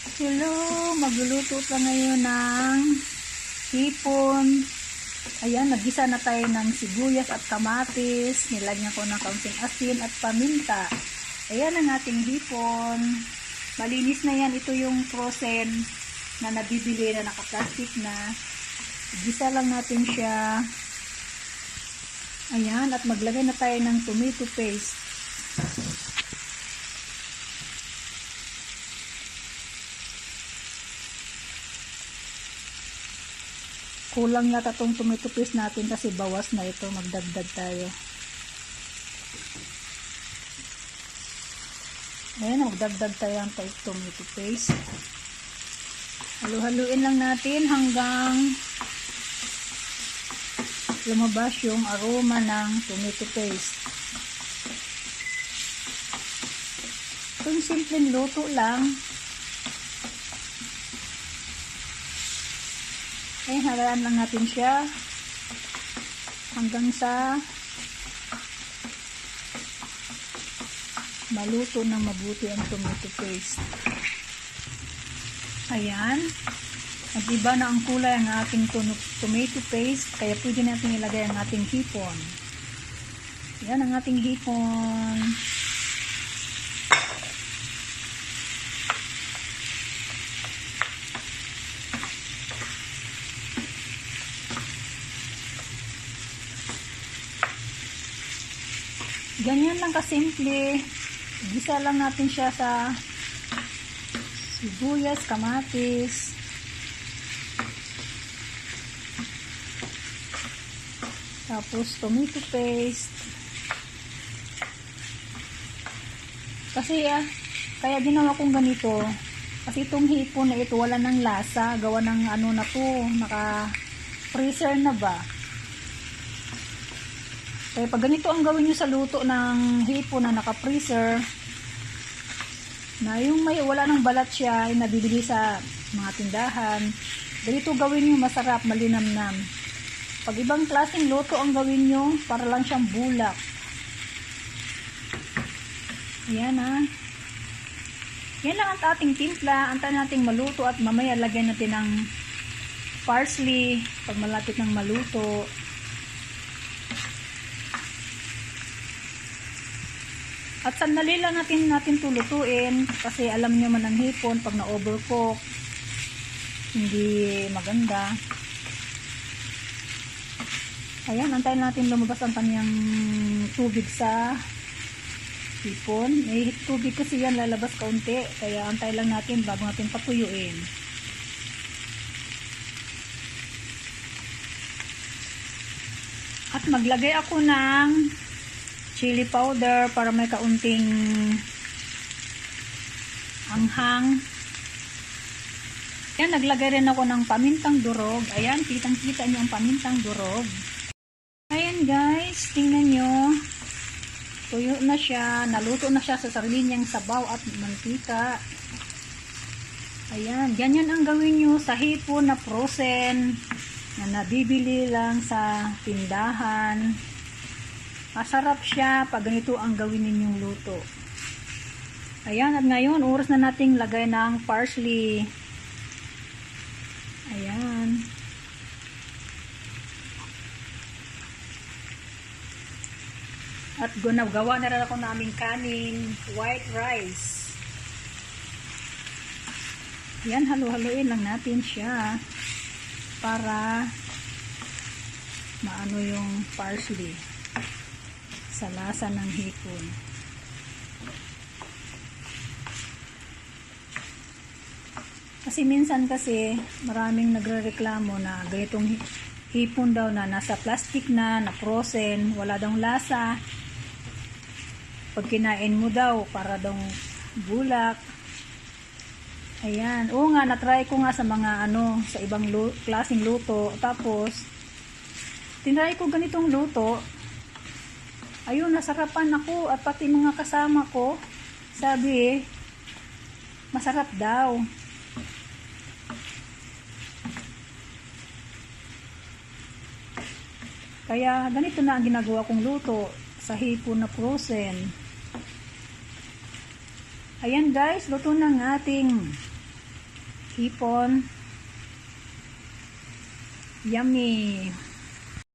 Hello, magluluto pa ngayon ng hipon. Ayan, nagisa na tayo ng sibuyas at kamatis. Nilagyan ko ng kaunting asin at paminta. Ayan ang ating hipon. Malinis na yan. Ito yung frozen na nabibili na nakaplastic na. Gisa lang natin siya. Ayan, at maglagay na tayo ng tomato paste. Kulang yata tong tomato paste natin kasi bawas na ito. Magdagdag tayo. Ayan, magdagdag tayo ng tomato paste. Halu-haluin lang natin hanggang lumabas yung aroma ng tomato paste. Yung simpleng luto lang. Ayan, halaan lang natin siya hanggang sa maluto ng mabuti ang tomato paste. Ayan. At iba na ang kulay ang ating tomato paste, kaya pwede natin ilagay ang ating hipon. Yan ang ating hipon. Ganyan lang kasimple. Gisa lang natin siya sa sibuyas, kamatis. Tapos tomato paste. Kasi ah, kaya ginawa kong ganito. Kasi itong hipon na ito wala ng lasa. Gawa ng ano na to, naka freezer na ba? Kaya pag ganito ang gawin nyo sa luto ng hipon na naka-freezer, na yung may wala ng balat siya, nabibili sa mga tindahan, ganito gawin nyo masarap, malinamnam. Pag ibang klaseng luto ang gawin nyo, para lang siyang bulak. Ayan ha. Yan lang ang ating timpla. Antayin nating maluto at mamaya lagyan natin ng parsley pag malapit ng maluto. At sandali lang natin natin tulutuin kasi alam niyo man ang hipon pag na-overcook hindi maganda. Ayan, antayin natin lumabas ang kanyang tubig sa hipon. May tubig kasi yan lalabas kaunti kaya antay lang natin bago natin patuyuin. At maglagay ako ng chili powder para may kaunting anghang. Yan, naglagay rin ako ng pamintang durog. Ayan, kitang-kita nyo ang pamintang durog. Ayan guys, tingnan nyo. Tuyo na siya. Naluto na siya sa sarilinyang sabaw at mantika. Ayan, ganyan ang gawin nyo sa hipon na frozen na nabibili lang sa tindahan. Masarap siya pag ganito ang gawin ninyong luto. Ayan, at ngayon, oras na nating lagay ng parsley. Ayan. At gunagawa na rin ako naming kanin, white rice. Yan, halu-haluin lang natin siya para maano yung parsley sa lasa ng hipon. Kasi minsan kasi maraming nagrereklamo na ganitong hipon daw na nasa plastic na, na frozen, wala daw lasa. Pag kinain mo daw, para daw bulak. Ayan. Oo nga, natry ko nga sa mga ano, sa ibang lu- klaseng luto. Tapos, tinry ko ganitong luto. Ayun, nasarapan ako at pati mga kasama ko. Sabi, masarap daw. Kaya ganito na ang ginagawa kong luto sa hipon na frozen. Ayan guys, luto na ang ating hipon. Yummy!